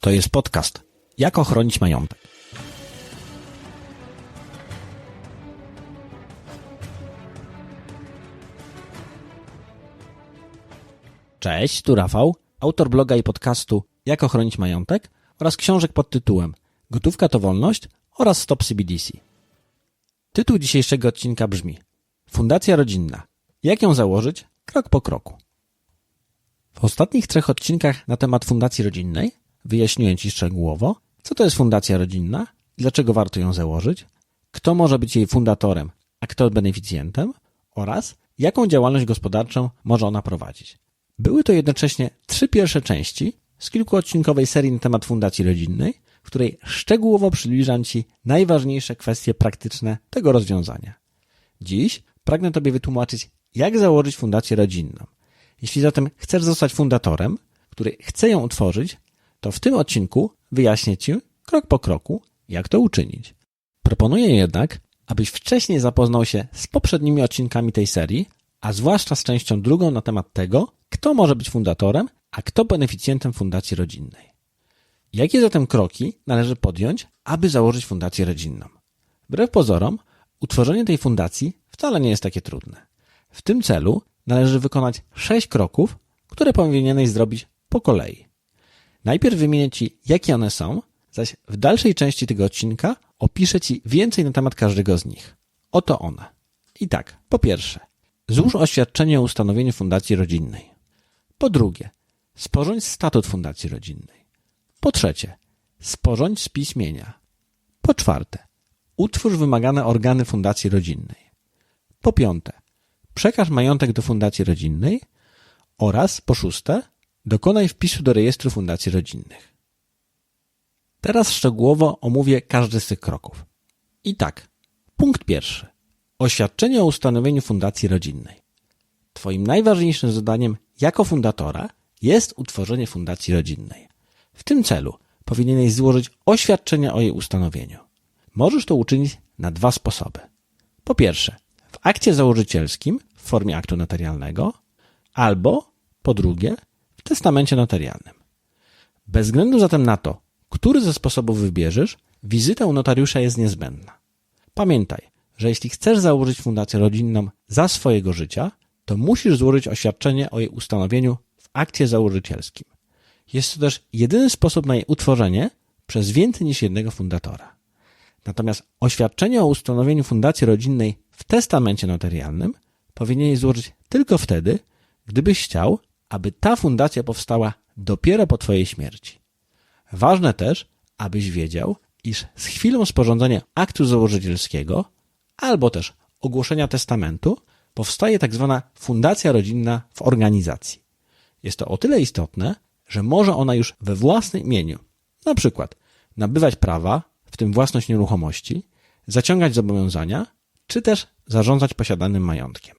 To jest podcast Jak ochronić majątek. Cześć, tu Rafał, autor bloga i podcastu Jak ochronić majątek oraz książek pod tytułem Gotówka to wolność oraz Stop CBDC. Tytuł dzisiejszego odcinka brzmi Fundacja rodzinna. Jak ją założyć? Krok po kroku. W ostatnich trzech odcinkach na temat fundacji rodzinnej wyjaśniłem Ci szczegółowo, co to jest fundacja rodzinna, dlaczego warto ją założyć, kto może być jej fundatorem, a kto beneficjentem oraz jaką działalność gospodarczą może ona prowadzić. Były to jednocześnie trzy pierwsze części z kilkuodcinkowej serii na temat fundacji rodzinnej, w której szczegółowo przybliżam Ci najważniejsze kwestie praktyczne tego rozwiązania. Dziś pragnę Tobie wytłumaczyć, jak założyć fundację rodzinną. Jeśli zatem chcesz zostać fundatorem, który chce ją utworzyć, to w tym odcinku wyjaśnię Ci krok po kroku, jak to uczynić. Proponuję jednak, abyś wcześniej zapoznał się z poprzednimi odcinkami tej serii, a zwłaszcza z częścią drugą na temat tego, kto może być fundatorem, a kto beneficjentem fundacji rodzinnej. Jakie zatem kroki należy podjąć, aby założyć fundację rodzinną? Wbrew pozorom, utworzenie tej fundacji wcale nie jest takie trudne. W tym celu należy wykonać sześć kroków, które powinieneś zrobić po kolei. Najpierw wymienię Ci, jakie one są, zaś w dalszej części tego odcinka opiszę Ci więcej na temat każdego z nich. Oto one. I tak, po pierwsze, złóż oświadczenie o ustanowieniu fundacji rodzinnej. Po drugie, sporządź statut fundacji rodzinnej. Po trzecie, sporządź spis mienia. Po czwarte, utwórz wymagane organy fundacji rodzinnej. Po piąte, przekaż majątek do fundacji rodzinnej oraz po szóste, dokonaj wpisu do rejestru fundacji rodzinnych. Teraz szczegółowo omówię każdy z tych kroków. I tak, punkt pierwszy. Oświadczenie o ustanowieniu fundacji rodzinnej. Twoim najważniejszym zadaniem jako fundatora jest utworzenie fundacji rodzinnej. W tym celu powinieneś złożyć oświadczenie o jej ustanowieniu. Możesz to uczynić na dwa sposoby. Po pierwsze, w akcie założycielskim w formie aktu notarialnego, albo po drugie, testamencie notarialnym. Bez względu zatem na to, który ze sposobów wybierzesz, wizyta u notariusza jest niezbędna. Pamiętaj, że jeśli chcesz założyć fundację rodzinną za swojego życia, to musisz złożyć oświadczenie o jej ustanowieniu w akcie założycielskim. Jest to też jedyny sposób na jej utworzenie przez więcej niż jednego fundatora. Natomiast oświadczenie o ustanowieniu fundacji rodzinnej w testamencie notarialnym powinieneś złożyć tylko wtedy, gdybyś chciał, aby ta fundacja powstała dopiero po Twojej śmierci. Ważne też, abyś wiedział, iż z chwilą sporządzenia aktu założycielskiego albo też ogłoszenia testamentu powstaje tak zwana fundacja rodzinna w organizacji. Jest to o tyle istotne, że może ona już we własnym imieniu, na przykład nabywać prawa, w tym własność nieruchomości, zaciągać zobowiązania, czy też zarządzać posiadanym majątkiem.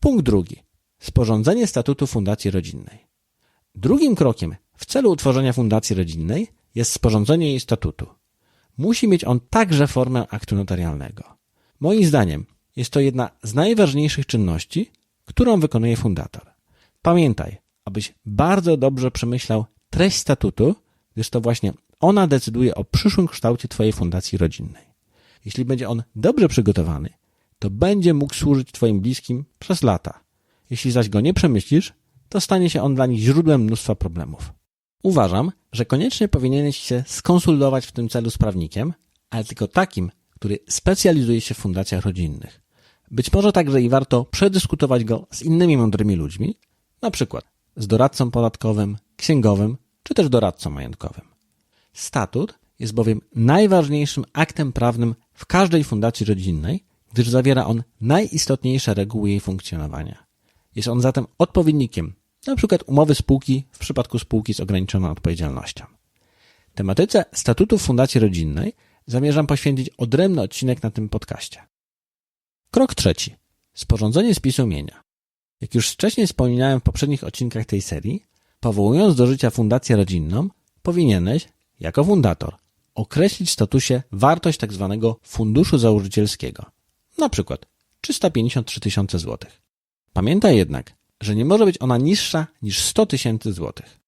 Punkt drugi. Sporządzenie statutu fundacji rodzinnej. Drugim krokiem w celu utworzenia fundacji rodzinnej jest sporządzenie jej statutu. Musi mieć on także formę aktu notarialnego. Moim zdaniem jest to jedna z najważniejszych czynności, którą wykonuje fundator. Pamiętaj, abyś bardzo dobrze przemyślał treść statutu, gdyż to właśnie ona decyduje o przyszłym kształcie Twojej fundacji rodzinnej. Jeśli będzie on dobrze przygotowany, to będzie mógł służyć Twoim bliskim przez lata. Jeśli zaś go nie przemyślisz, to stanie się on dla nich źródłem mnóstwa problemów. Uważam, że koniecznie powinieneś się skonsultować w tym celu z prawnikiem, ale tylko takim, który specjalizuje się w fundacjach rodzinnych. Być może także i warto przedyskutować go z innymi mądrymi ludźmi, na przykład z doradcą podatkowym, księgowym czy też doradcą majątkowym. Statut jest bowiem najważniejszym aktem prawnym w każdej fundacji rodzinnej, gdyż zawiera on najistotniejsze reguły jej funkcjonowania. Jest on zatem odpowiednikiem przykład umowy spółki w przypadku spółki z ograniczoną odpowiedzialnością. Tematyce statutu Fundacji Rodzinnej zamierzam poświęcić odrębny odcinek na tym podcaście. Krok trzeci. Sporządzenie spisu mienia. Jak już wcześniej wspominałem w poprzednich odcinkach tej serii, powołując do życia fundację rodzinną, powinieneś, jako fundator, określić w statusie wartość tzw. Tak funduszu założycielskiego, na przykład 353 tysiące złotych. Pamiętaj jednak, że nie może być ona niższa niż 100 tysięcy złotych.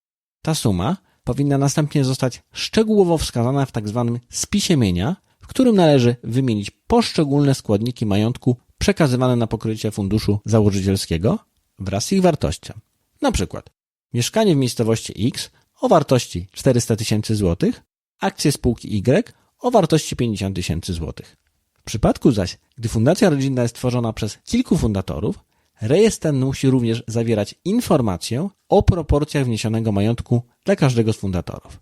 Ta suma powinna następnie zostać szczegółowo wskazana w tzw. spisie mienia, w którym należy wymienić poszczególne składniki majątku przekazywane na pokrycie funduszu założycielskiego wraz z ich wartością. Na przykład mieszkanie w miejscowości X o wartości 400 tysięcy złotych, akcje spółki Y o wartości 50 tysięcy złotych. W przypadku zaś, gdy fundacja rodzinna jest tworzona przez kilku fundatorów, rejestr ten musi również zawierać informację o proporcjach wniesionego majątku dla każdego z fundatorów.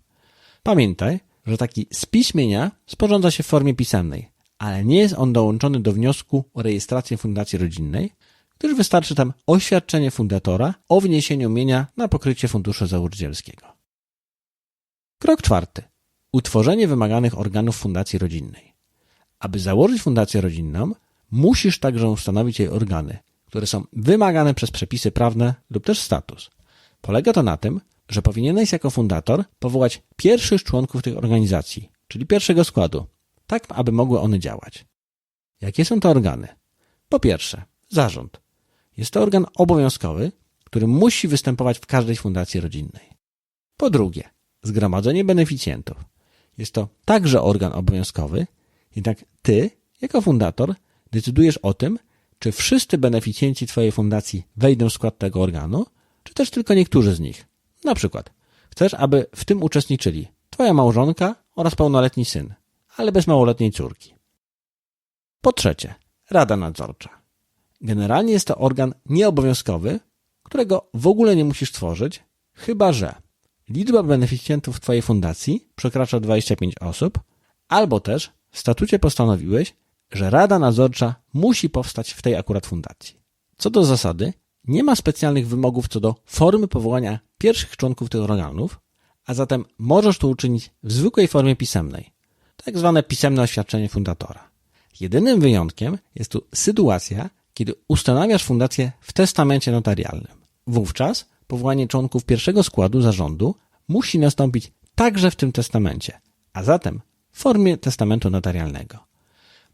Pamiętaj, że taki spis mienia sporządza się w formie pisemnej, ale nie jest on dołączony do wniosku o rejestrację fundacji rodzinnej, gdyż wystarczy tam oświadczenie fundatora o wniesieniu mienia na pokrycie funduszu założycielskiego. Krok czwarty. Utworzenie wymaganych organów fundacji rodzinnej. Aby założyć fundację rodzinną, musisz także ustanowić jej organy, które są wymagane przez przepisy prawne lub też status. Polega to na tym, że powinieneś jako fundator powołać pierwszych członków tych organizacji, czyli pierwszego składu, tak aby mogły one działać. Jakie są to organy? Po pierwsze, zarząd. Jest to organ obowiązkowy, który musi występować w każdej fundacji rodzinnej. Po drugie, zgromadzenie beneficjentów. Jest to także organ obowiązkowy, jednak ty, jako fundator, decydujesz o tym, czy wszyscy beneficjenci Twojej fundacji wejdą w skład tego organu, czy też tylko niektórzy z nich. Na przykład, chcesz, aby w tym uczestniczyli Twoja małżonka oraz pełnoletni syn, ale bez małoletniej córki. Po trzecie, Rada Nadzorcza. Generalnie jest to organ nieobowiązkowy, którego w ogóle nie musisz tworzyć, chyba że liczba beneficjentów Twojej fundacji przekracza 25 osób, albo też w statucie postanowiłeś, że Rada Nadzorcza musi powstać w tej akurat fundacji. Co do zasady, nie ma specjalnych wymogów co do formy powołania pierwszych członków tych organów, a zatem możesz to uczynić w zwykłej formie pisemnej, tak zwane pisemne oświadczenie fundatora. Jedynym wyjątkiem jest tu sytuacja, kiedy ustanawiasz fundację w testamencie notarialnym. Wówczas powołanie członków pierwszego składu zarządu musi nastąpić także w tym testamencie, a zatem w formie testamentu notarialnego.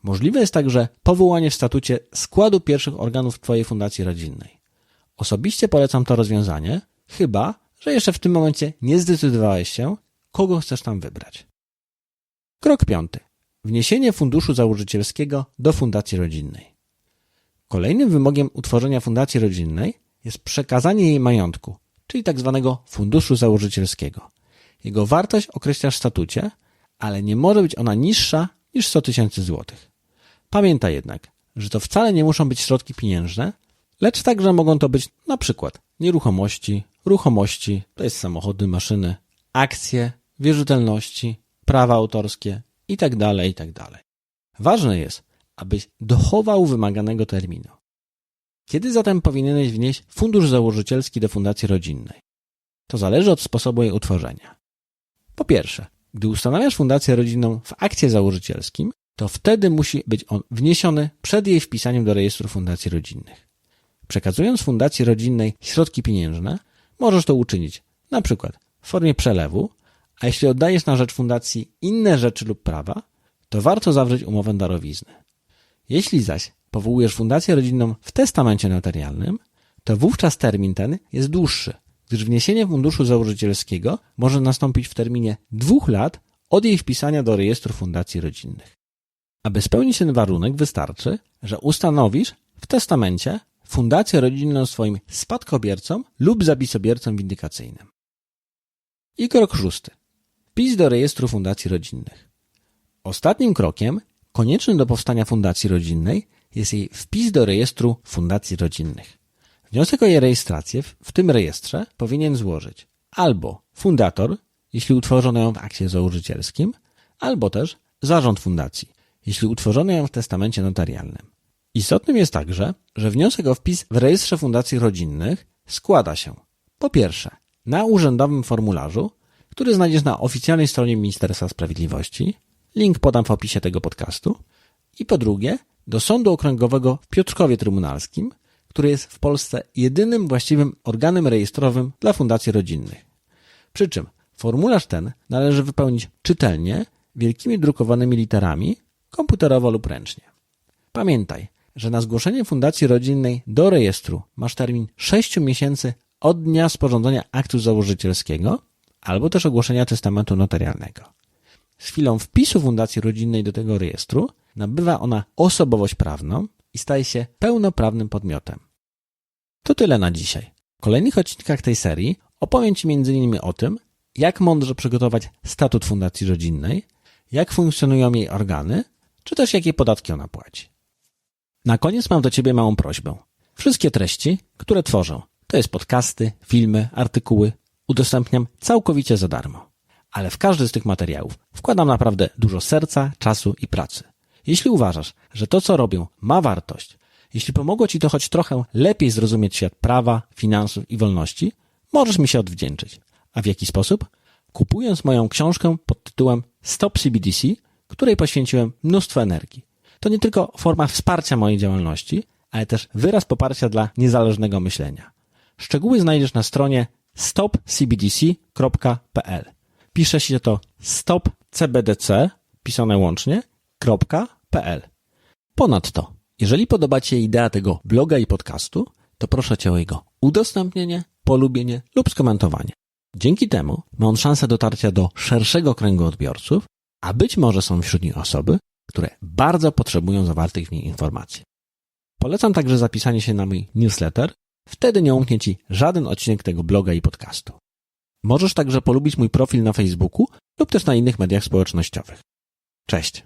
Możliwe jest także powołanie w statucie składu pierwszych organów Twojej fundacji rodzinnej. Osobiście polecam to rozwiązanie, chyba, że jeszcze w tym momencie nie zdecydowałeś się, kogo chcesz tam wybrać. Krok piąty. Wniesienie funduszu założycielskiego do fundacji rodzinnej. Kolejnym wymogiem utworzenia fundacji rodzinnej jest przekazanie jej majątku, czyli tzw. Tak funduszu założycielskiego. Jego wartość określasz w statucie, ale nie może być ona niższa niż 100 tysięcy złotych. Pamiętaj jednak, że to wcale nie muszą być środki pieniężne, lecz także mogą to być na przykład nieruchomości, ruchomości, to jest samochody, maszyny, akcje, wierzytelności, prawa autorskie itd., tak itd. Tak Ważne jest, abyś dochował wymaganego terminu. Kiedy zatem powinieneś wnieść fundusz założycielski do fundacji rodzinnej? To zależy od sposobu jej utworzenia. Po pierwsze, gdy ustanawiasz fundację rodzinną w akcie założycielskim, to wtedy musi być on wniesiony przed jej wpisaniem do rejestru fundacji rodzinnych. Przekazując fundacji rodzinnej środki pieniężne, możesz to uczynić na przykład w formie przelewu, a jeśli oddajesz na rzecz fundacji inne rzeczy lub prawa, to warto zawrzeć umowę darowizny. Jeśli zaś powołujesz fundację rodzinną w testamencie notarialnym, to wówczas termin ten jest dłuższy, gdyż wniesienie funduszu założycielskiego może nastąpić w terminie dwóch lat od jej wpisania do rejestru fundacji rodzinnych. Aby spełnić ten warunek wystarczy, że ustanowisz w testamencie fundację rodzinną swoim spadkobiercom lub zapisobiercom windykacyjnym. I krok szósty. Wpis do rejestru fundacji rodzinnych. Ostatnim krokiem, koniecznym do powstania fundacji rodzinnej, jest jej wpis do rejestru fundacji rodzinnych. Wniosek o jej rejestrację w tym rejestrze powinien złożyć albo fundator, jeśli utworzono ją w akcie założycielskim, albo też zarząd fundacji, jeśli utworzono ją w testamencie notarialnym. Istotnym jest także, że wniosek o wpis w rejestrze fundacji rodzinnych składa się po pierwsze na urzędowym formularzu, który znajdziesz na oficjalnej stronie Ministerstwa Sprawiedliwości, link podam w opisie tego podcastu, i po drugie do Sądu Okręgowego w Piotrkowie Trybunalskim, który jest w Polsce jedynym właściwym organem rejestrowym dla fundacji rodzinnych. Przy czym formularz ten należy wypełnić czytelnie, wielkimi drukowanymi literami, komputerowo lub ręcznie. Pamiętaj, że na zgłoszenie fundacji rodzinnej do rejestru masz termin 6 miesięcy od dnia sporządzenia aktu założycielskiego, albo też ogłoszenia testamentu notarialnego. Z chwilą wpisu Fundacji Rodzinnej do tego rejestru nabywa ona osobowość prawną i staje się pełnoprawnym podmiotem. To tyle na dzisiaj. W kolejnych odcinkach tej serii opowiem Ci m.in. o tym, jak mądrze przygotować statut Fundacji Rodzinnej, jak funkcjonują jej organy, czy też jakie podatki ona płaci. Na koniec mam do Ciebie małą prośbę. Wszystkie treści, które tworzę, to jest podcasty, filmy, artykuły, udostępniam całkowicie za darmo. Ale w każdy z tych materiałów wkładam naprawdę dużo serca, czasu i pracy. Jeśli uważasz, że to co robię ma wartość, jeśli pomogło Ci to choć trochę lepiej zrozumieć świat prawa, finansów i wolności, możesz mi się odwdzięczyć. A w jaki sposób? Kupując moją książkę pod tytułem Stop CBDC, której poświęciłem mnóstwo energii. To nie tylko forma wsparcia mojej działalności, ale też wyraz poparcia dla niezależnego myślenia. Szczegóły znajdziesz na stronie stopcbdc.pl. Pisze się to stopcbdc, pisane łącznie, .pl. Ponadto, jeżeli podoba Ci się idea tego bloga i podcastu, to proszę Cię o jego udostępnienie, polubienie lub skomentowanie. Dzięki temu ma on szansę dotarcia do szerszego kręgu odbiorców, a być może są wśród nich osoby, które bardzo potrzebują zawartych w niej informacji. Polecam także zapisanie się na mój newsletter, wtedy nie umknie Ci żaden odcinek tego bloga i podcastu. Możesz także polubić mój profil na Facebooku lub też na innych mediach społecznościowych. Cześć!